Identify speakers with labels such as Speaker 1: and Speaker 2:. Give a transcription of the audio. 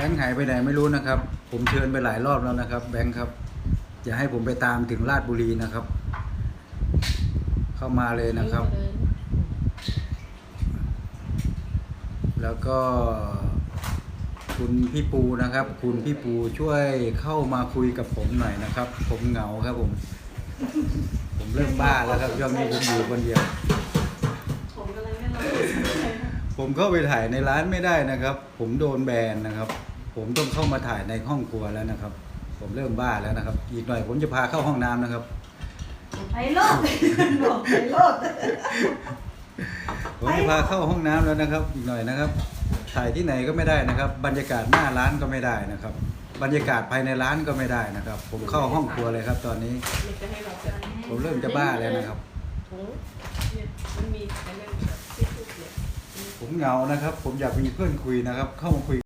Speaker 1: บงค์หายไปไหนไม่รู้นะครับ ผมเชิญไปหลายรอบแล้วนะครับ แบงค์ครับอย่าให้ผมไปตามถึงราชบุรีนะครับ เข้ามาเลยนะครับ แล้วก็คุณพี่ปูนะครับ คุณพี่ปูช่วยเข้ามาคุยกับผมหน่อยนะครับ ผมเหงาครับผม ผมเริ่มบ้าแล้วครับช่วงนี้ผมอยู่คนเดียว
Speaker 2: ผมก็เลยไม่รู้
Speaker 1: ผมเข้าไปถ่ายในร้านไม่ได้นะครับ ผมโดนแบนนะครับ ผมต้องเข้ามาถ่ายในห้องครัวแล้วนะครับ ผมเริ่มบ้าแล้วนะครับ อีกหน่อยผมจะพาเข้าห้องน้ำนะครับ
Speaker 2: ไปโลดบอกไปโลด
Speaker 1: ผมจะพาเข้าห้องน้ำแล้วนะครับ อีกหน่อยนะครับ ถ่ายที่ไหนก็ไม่ได้นะครับ บรรยากาศหน้าร้านก็ไม่ได้นะครับ บรรยากาศภายในร้านก็ไม่ได้นะครับ ผมเข้าห้องครัวเลยครับ ตอนนี้
Speaker 3: มันจะให้เราจะ
Speaker 1: ผมเริ่มจะบ้าแล้วนะครับ
Speaker 3: ถุงเนี่ยมันมีอันนั้นที่พูดเนี่ย
Speaker 1: ผมเหงานะครับ ผมอยากมีเพื่อนคุยนะครับ เข้ามาคุย